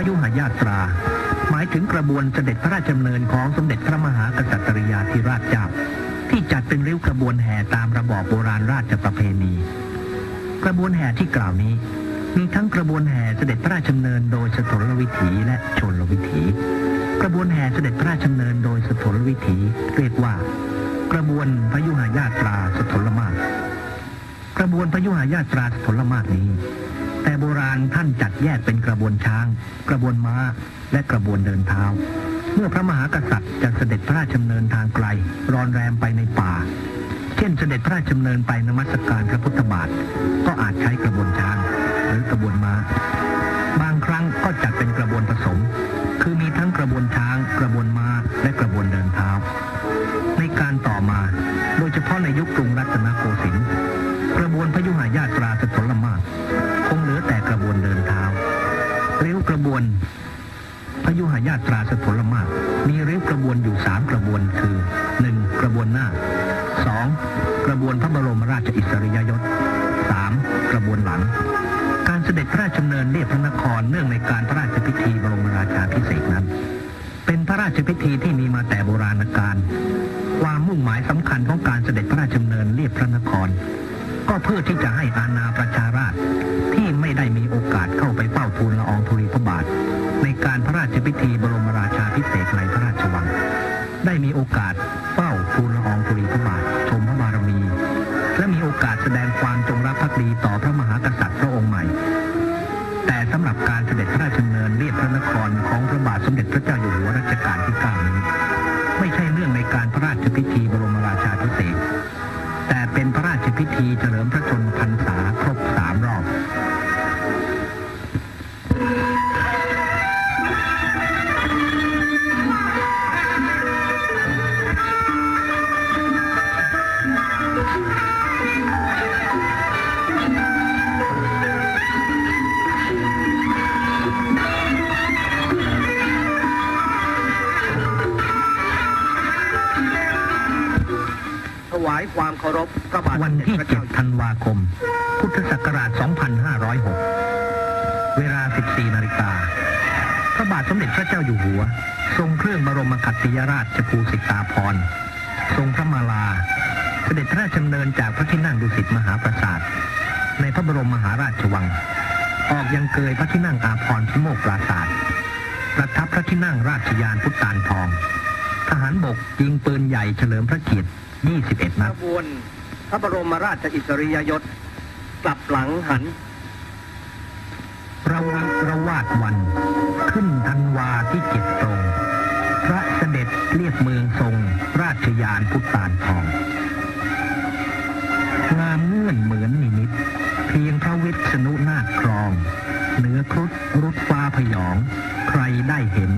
ยุหญาตรา หมายถึงกระบวนเสด็จพระราชดำเนินของสมเด็จพระมหากษัตริยาธิราชเจ้า ที่จัดเป็นริ้วกระบวนแห่ตามระบอบโบราณราชประเพณี กระบวนแห่ที่กล่าวนี้ มีทั้งกระบวนแห่เสด็จพระราชดำเนินโดยสถลวิถีและชนลวิถี กระบวนแห่เสด็จพระราชดำเนินโดยสถลวิถีเรียกว่า กระบวนพยุหญาตราสถลมาศกระบวนพยุหญาตราสถลมาศนี้ แต่โบราณท่านจัดแยกเป็นกระบวนช้าง กระบวนม้า และกระบวนเดินเท้า เมื่อพระมหากษัตริย์จะเสด็จพระราชดำเนินทางไกล รอนแรมไปในป่า เช่นเสด็จพระราชดำเนินไปนมัสการพระพุทธบาท ก็อาจใช้กระบวนช้าง หรือกระบวนม้า บางครั้งก็จัดเป็นกระบวนผสม คือมีทั้งกระบวนช้าง กระบวนม้า และกระบวนเดินเท้า ในการต่อมา โดยเฉพาะในยุคกรุงรัตนโกสินทร์กระบวนพยุหญาตราสถลมาศ คงเหลือแต่กระบวนเดินเท้าเริ้วกระบวน พยุหญาตราสถลมาศมีเริ้วกระบวนอยู่สามกระบวนคือหนึ่งกระบวนหน้าสองกระบวนพระบรมราชอิสริยยศสามกระบวนหลัง การเสด็จพระราชดำเนินเรียบพระนครเนื่องในการพระราชพิธีบรมราชาภิเศษนั้น เป็นพระราชพิธีที่มีมาแต่โบราณกาลความมุ่งหมายสำคัญของการเสด็จพระราชดำเนินเรียบพระนคร ก็เพื่อที่จะให้อาณาประชาราษฎร์ที่ไม่ได้มีโอกาสเข้าไปเฝ้าทูลละอองธุลีพระบาท ในการพระราชพิธีบรมราชาพิเศษในพระราชวัง ได้มีโอกาสเฝ้าทูลละอองธุลีพระบาทชมพระบารมี และมีโอกาสแสดงความจงรักภักดีต่อพระมหากษัตริย์พระองค์ใหม่ แต่สำหรับการเสด็จพระราชดำเนินเรียบพระนครของพระบาทสมเด็จพระเจ้าอยู่หัวรัชกาลที่9นี้ไม่ใช่เรื่องในการพระราชพิธีบรมราชาพิเศษ แต่เป็นพระราชพิธีเฉลิมพระชนมพรรษาครบสามรอบารพพระบาทวันที่เด็จพระเจ้า7ธันวาคม พุทธศักราช 2506 เวลา 14 นาฬิกา พระบาทสมเด็จพระเจ้าอยู่หัว ทรงเครื่องบรมขัตติยราชภูสิตาภรทรงพระมาลา เสด็จพระราชดำเนินจากพระที่นั่งดุสิตมหาปราสาท ในพระบรมมหาราชวัง ออกยังเกยพระที่นั่งอาภรพิโมกปราสาท ประทับพระที่นั่งราชยานพุทธานทอง ทหารบกยิงปืนใหญ่เฉลิมพระเกียรติ 21ขนัดบวนพระบรมราชอิสริยยศกลับหลังหันระวิระวาดวัน ขึ้นธันวาที่เจ็ดตรง พระเสด็จเรียบเมืองทรง ราชยานพุทธานทอง งามเงื่อนเหมือนนิมิต เพียงพระวิษณุนาถครอง เหนือครุฑรุดฟ้าพยอง ใครได้เห็นเป็น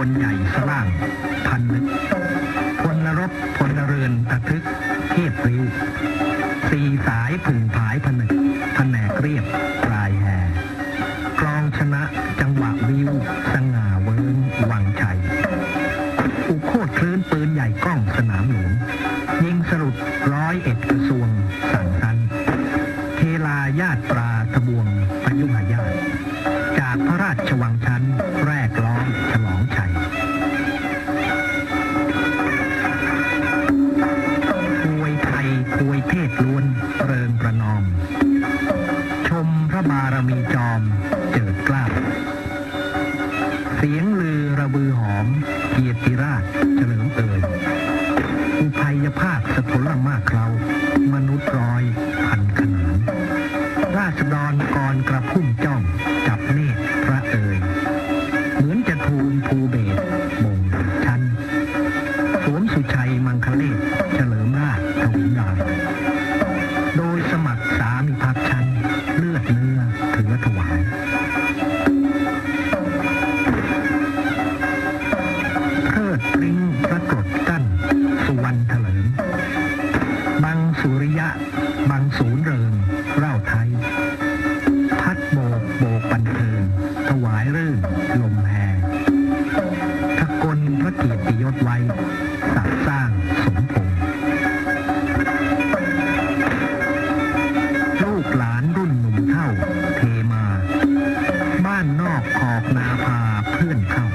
วนใหญ่สล่าง พันลึกพลรบพลเรือนตะทึกเทียบริ้วสี่สายผึ่งผายผนึกแผนกเรียบปลายแห่กลองชนะจังหวะวิวสง่าเวิงวังชัยอุโคตรคลื่นปืนใหญ่กล้องสนามหลวงยิงสรุปร้อยเอ็ดกระทรวงสั่งทันเทลาญาติปราทบวงพยุหญาตจากพระราชวังชั้นแรกล้อมฉลอง ภัยภาพสะทนละมากเรา มนุษย์รอย กมาพาเพื่อนเข้า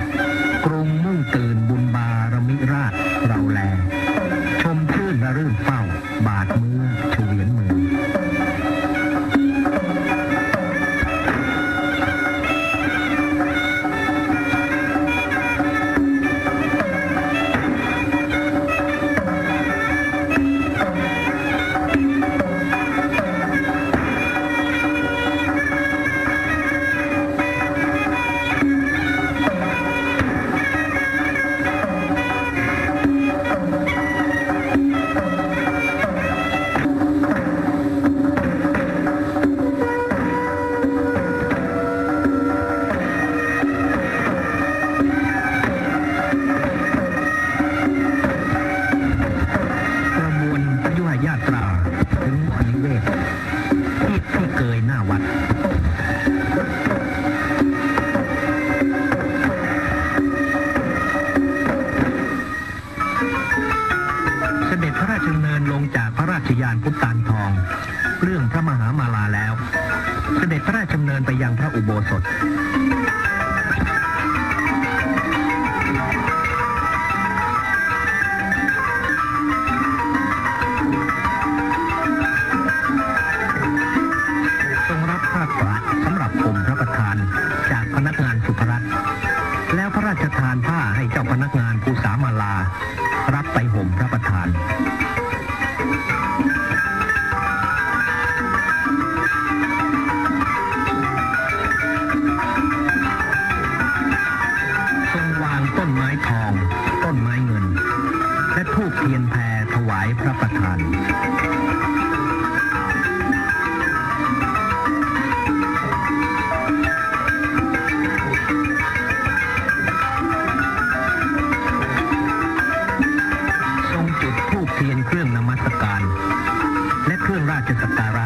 ชสักการะ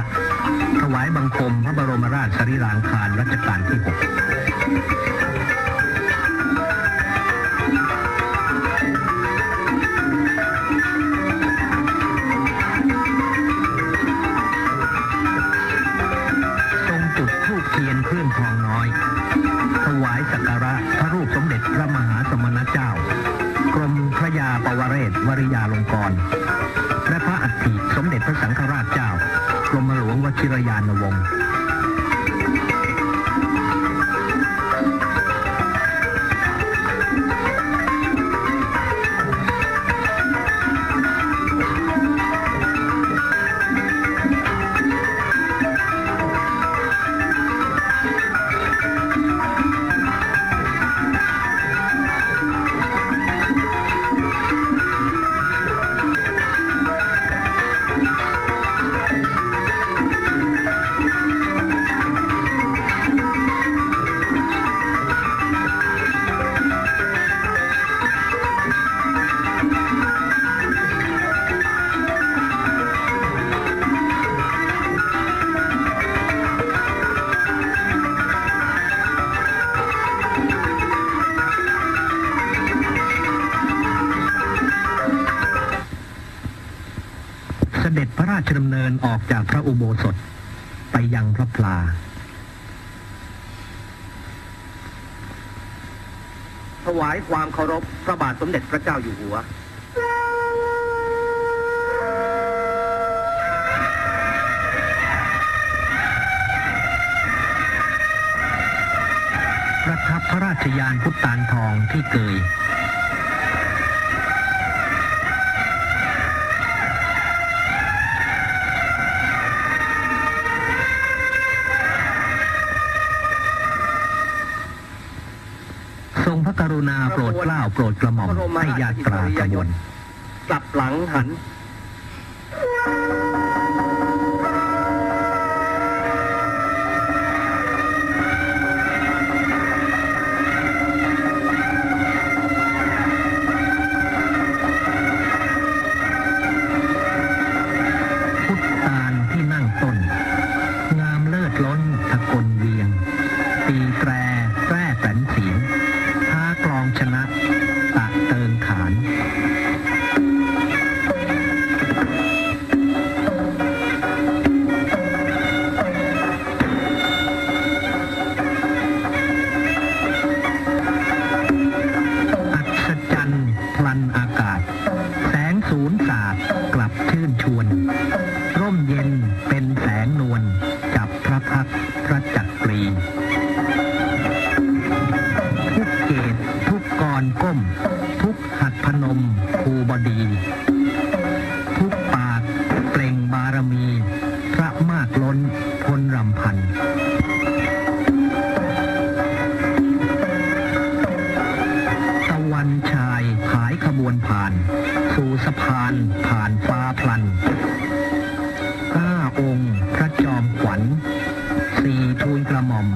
ถวายบังคมพระบรมราชสรีรางคารรัชกาลที่ 6วายสักการะพระรูปสมเด็จพระมหาสมณเจ้ากรมพระยาปวเรศวริยาลงกร และพระอัฐิสมเด็จพระสังฆราชเจ้า กรมหลวงวชิรยานวงศ์ ดำเนินออกจากพระอุโบสถ ไปยังพระพลา ถวายความเคารพพระบาทสมเด็จพระเจ้าอยู่หัวประทับพระราชยานพุทธานทองที่เกย กระหม่อมให้ญาตราขบวนกลับหลังหันล้นทะกลเวียง ตีแตรแร่แสนเสียง วรจับพระพักพระจักรี ทุกเกตทุกกรก้ม ทุกหัดพนมภูบดี ทุกปากเปล่งบารมี พระมากล้นพลรำพันตะวันชายผายขบวนผ่าน สู่สะพานผ่านฟ้าพลันห้าองค์ สีทูลกระหม่อม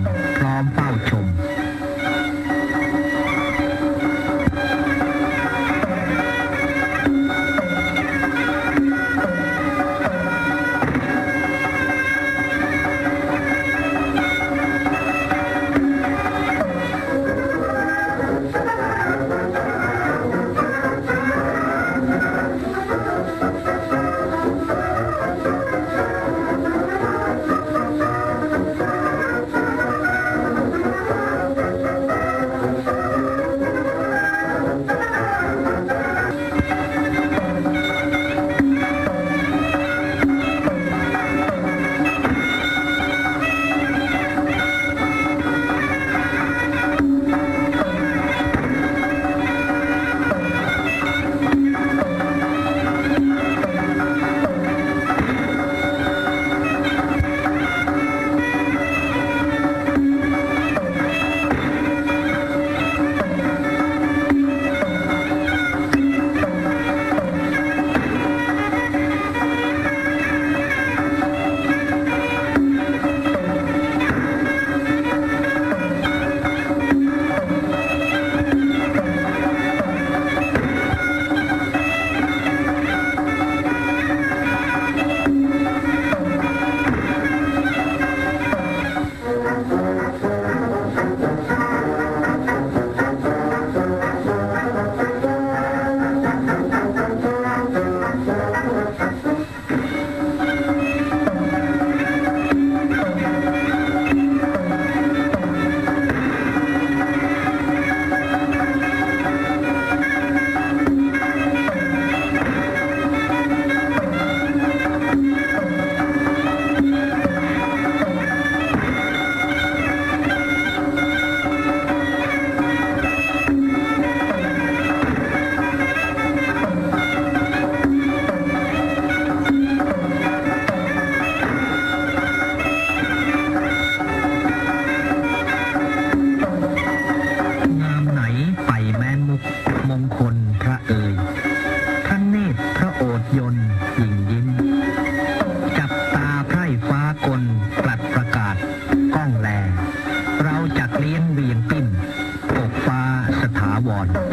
ถ